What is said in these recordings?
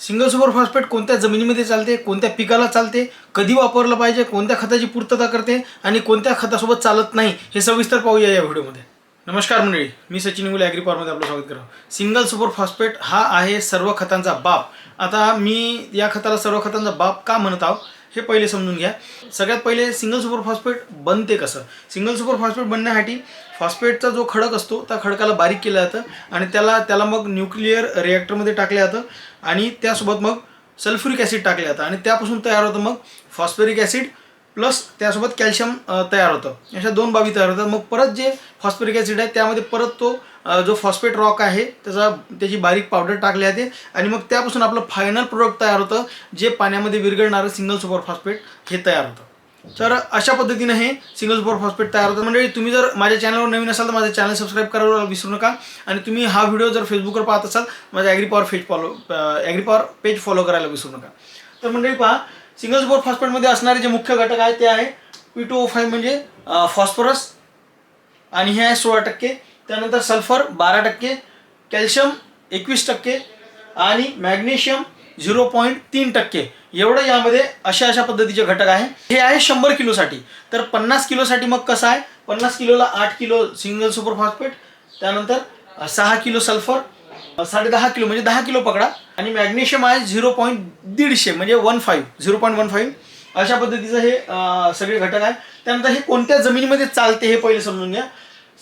Single super phosphate कोणत्या जमिनीमध्ये चालते कोणत्या पिकाला चालते कधी वापरलं पाहिजे कोणत्या खताची पूर्तता करते आणि कोणत्या खतासोबत चालत नाही हे सविस्तर पाहूया या व्हिडिओमध्ये. नमस्कार मंडळी मी सचिन इंगुले ॲग्री पॉवरमध्ये आपलं स्वागत करतो. सिंगल सुपर फॉस्फेट हा आहे सर्व खतांचा बाप. आता मी या खताला सर्व खतांचा बाप का म्हणत आहो? हे पहिले समजून घ्या. सगळ्यात पहिले सिंगल सुपर फॉस्फेट बनते कसं? सिंगल सुपर फॉस्फेट बनण्यासाठी फॉस्फेटचा जो खडक असतो त्या खडकाला बारीक केलं जातं आणि त्याला त्याला मग न्यूक्लिअर रिॲक्टरमध्ये टाकलं जातं आणि त्यासोबत मग सल्फ्युरिक ॲसिड टाकलं जातं आणि त्यापासून तयार होतं मग फॉस्फरिक ॲसिड प्लस त्यासोबत कॅल्शियम तयार होतं. अशा दोन बाबी तयार होतात. मग परत जे फॉस्फरिक ॲसिड आहे त्यामध्ये परत तो जो फॉस्फेट रॉक आहे त्याचा त्याची बारीक पावडर टाकली जाते आणि मग त्यापासून आपलं फायनल प्रोडक्ट तयार होतं जे पाण्यामध्ये विरघळणारं सिंगल सुपर फॉस्फेट हे तयार होतं. तर अशा पद्धतीनं हे सिंगल सुपर फॉस्फेट तयार होतं. म्हणजे तुम्ही जर माझ्या चॅनलवर नवीन असाल तर माझं चॅनल सबस्क्राईब करायला विसरू नका. आणि तुम्ही हा व्हिडिओ जर फेसबुकवर पाहत असाल माझ्या agri power page follow agri power page follow करायला विसरू नका. तर मंडळी पहा सिंगल सुपर फॉस्फेटमध्ये असणारे जे मुख्य घटक आहेत ते आहे पी टू ओ फाईव्ह म्हणजे फॉस्फरस आणि हे आहे सोळा टक्के. त्यानंतर सल्फर बारा टक्के कॅल्शियम एकवीस टक्के आणि मॅग्नेशियम झिरो पॉईंट तीन टक्के. एवढं यामध्ये अशा अशा पद्धतीचे घटक आहे. हे आहे शंभर किलोसाठी. तर पन्नास किलोसाठी मग कसं आहे? पन्नास किलोला आठ किलो सिंगल सुपर फॉस्फेट त्यानंतर सहा किलो सल्फर साडे दहा किलो म्हणजे दहा किलो पकडा. आणि मॅग्नेशियम आहे झिरो पॉईंट दीडशे म्हणजे one five zero point one five. अशा पद्धतीचं हे सगळे घटक आहे. त्यानंतर हे कोणत्या जमिनीमध्ये चालते हे पहिले समजून घ्या.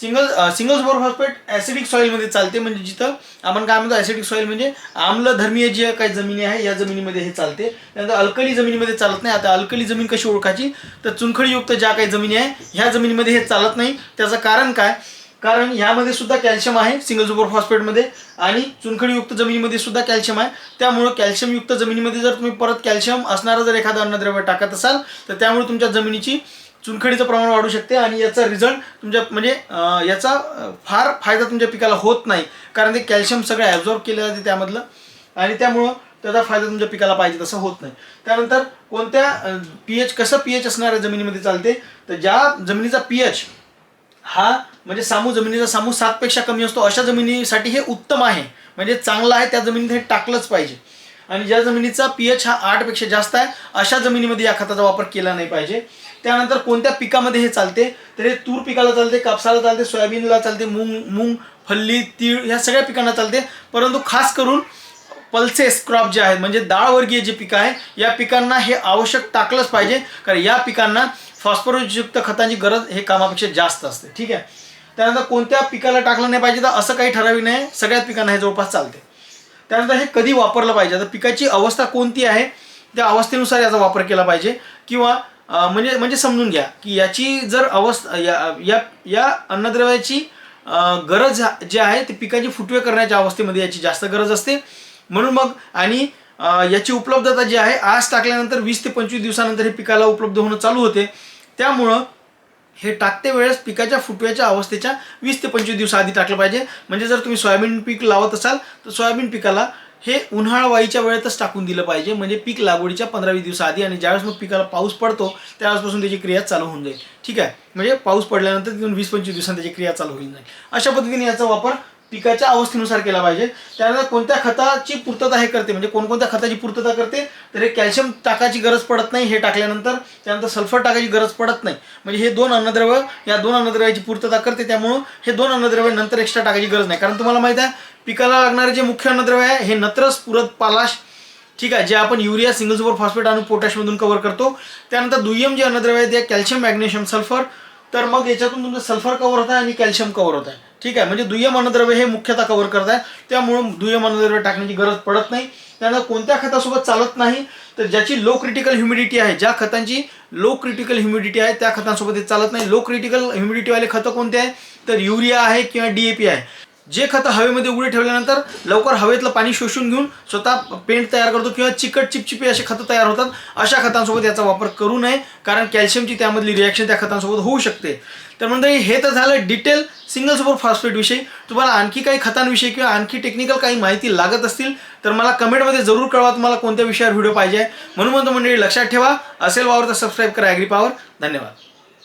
Single single super phosphate acidic सॉईलमध्ये चालते म्हणजे जिथं आपण काय म्हणतो ॲसिडिक सॉईल म्हणजे आम्लधर्मीय जी काही जमिनी आहे या जमिनीमध्ये हे चालते. त्यानंतर अल्कली जमिनीमध्ये चालत नाही. आता अल्कली जमीन कशी ओळखायची? तर चुनखडीयुक्त ज्या काही जमिनी आहे ह्या जमिनीमध्ये हे चालत नाही. त्याचं कारण काय? कारण ह्यामध्ये सुद्धा कॅल्शियम आहे सिंगल सुपर फॉस्फेटमध्ये आणि चुनखडीयुक्त जमिनीमध्ये सुद्धा कॅल्शियम आहे. त्यामुळं कॅल्शियमयुक्त जमिनीमध्ये जर तुम्ही परत कॅल्शियम असणारं जर एखादं अन्नद्रव्य टाकत असाल तर त्यामुळे तुमच्या जमिनीची चुनखडीचं प्रमाण वाढू शकते आणि याचा रिझल्ट तुमच्या म्हणजे याचा फार फायदा तुमच्या पिकाला होत नाही. कारण ते कॅल्शियम सगळं ॲब्झॉर्ब केलं जाते त्यामधलं आणि त्यामुळं त्याचा फायदा तुमच्या पिकाला पाहिजे तसं होत नाही. त्यानंतर कोणत्या पी एच कसं पी एच असणाऱ्या जमिनीमध्ये चालते? तर ज्या जमिनीचा पी एच हा म्हणजे सामू जमिनीचा सामू सातपेक्षा कमी असतो अशा जमिनीसाठी हे उत्तम आहे. म्हणजे चांगलं आहे त्या जमिनीत हे टाकलंच पाहिजे. आणि ज्या जमिनीचा पी एच हा आठपेक्षा जास्त आहे अशा जमिनीमध्ये या खताचा वापर केला नाही पाहिजे. त्यानंतर कोणत्या पिकामध्ये हे चालते? तर हे तूर पिकाला चालते कापसाला चालते सोयाबीनला चालते मूंग मूंग फल्ली तीळ ह्या सगळ्या पिकांना चालते. परंतु खास करून पल्सेस क्रॉप जे आहेत म्हणजे डाळवर्गीय जे पिकं आहे या पिकांना हे आवश्यक टाकलंच पाहिजे. कारण या पिकांना फॉस्फरसयुक्त खतांची गरज हे कामापेक्षा जास्त असते. ठीक आहे? त्यानंतर कोणत्या पिकाला टाकलं नाही पाहिजे तर असं काही ठराविक नाही. सगळ्याच पिकांना हे जवळपास चालते. त्यानंतर हे कधी वापरलं पाहिजे? आता पिकाची अवस्था कोणती आहे? त्या अवस्थेनुसार याचा वापर केला पाहिजे. किंवा म्हणजे म्हणजे समजून घ्या की याची जर अवस्था या या या अन्नद्रव्याची गरज जी आहे ती पिकाची फुटवे करण्याच्या अवस्थेमध्ये याची जास्त गरज असते. म्हणून मग आणि याची उपलब्धता जी आहे आज टाकल्यानंतर वीस ते पंचवीस दिवसानंतर हे पिकाला उपलब्ध होणं चालू होते. त्यामुळं हे टाकते वेळेस पिकाच्या फुटव्याच्या अवस्थेच्या वीस ते पंचवीस दिवसाआधी टाकलं पाहिजे. म्हणजे जर तुम्ही सोयाबीन पीक लावत असाल तर सोयाबीन पिकाला हे उन्हाळा वाईच्या वेळेतच टाकून दिलं पाहिजे. म्हणजे पीक लागवडीच्या पंधरा वीस दिवसाआधी आणि ज्यावेळेस मग पिकाला पाऊस पडतो त्यावेळेसपासून त्याची क्रिया चालू होऊन जाईल. ठीक आहे? म्हणजे पाऊस पडल्यानंतर तिथून वीस पंचवीस दिवसांनी त्याची क्रिया चालू होईल. जाईल अशा पद्धतीने याचा वापर पिकाच्या अवस्थेनुसार केला पाहिजे. त्यानंतर कोणत्या खताची पूर्तता हे करते? म्हणजे कोणकोणत्या खताची पूर्तता करते? तर हे कॅल्शियम टाकायची गरज पडत नाही हे टाकल्यानंतर. त्यानंतर सल्फर टाकायची गरज पडत नाही. म्हणजे हे दोन अन्नद्रव्य या दोन अन्नद्रव्याची पूर्तता करते त्यामुळं हे दोन अन्नद्रव्य नंतर एक्स्ट्रा टाकायची गरज नाही. कारण तुम्हाला माहीत आहे पिकाला लागणारे जे मुख्य अन्नद्रव्य आहे हे नत्रस पुरत पालाश ठीक आहे जे आपण युरिया सिंगल सुपर फॉस्फेट आणि पोटॅशमधून कव्हर करतो. त्यानंतर दुय्यम जे अन्नद्रव्य आहे ते कॅल्शियम मॅग्नेशियम सल्फर तर मग याच्यातून तुमचं सल्फर कव्हर होत आहे आणि कॅल्शियम कव्हर होत आहे. ठीक आहे? म्हणजे दुय्यम अन्नद्रव्य हे मुख्यतः कव्हर करत आहे. त्यामुळं दुय्यम अन्नद्रव्य टाकण्याची गरज पडत नाही. त्यानंतर कोणत्या खतासोबत चालत नाही तर ज्याची लो क्रिटिकल ह्युमिडिटी आहे ज्या खतांची लो क्रिटिकल ह्युमिडिटी आहे त्या खतांसोबत हे चालत नाही. लो क्रिटिकल ह्युमिडिटीवाले खतं कोणते आहे? तर युरिया आहे किंवा डी ए पी आहे. जे खतं हवेमध्ये उडी ठेवल्यानंतर लवकर हवेतलं पाणी शोषून घेऊन स्वतः पेंट तयार करतो किंवा चिकट चिपचिपी असे खतं तयार होतात. अशा खतांसोबत याचा वापर करू नये कारण कॅल्शियमची त्यामधली रिॲक्शन त्या खतांसोबत होऊ शकते. तर म्हणजे हे तर झालं डिटेल सिंगल सुपर फॉस्फेटविषयी तुम्हाला आणखी काही खतांविषयी किंवा आणखी टेक्निकल काही माहिती लागत असतील तर मला कमेंटमध्ये जरूर कळवा तुम्हाला कोणत्या विषयावर व्हिडिओ पाहिजे आहे. म्हणून म्हणतो मंडळी लक्षात ठेवा. असेल वावर तर सबस्क्राईब करा ॲग्री पॉवर धन्यवाद.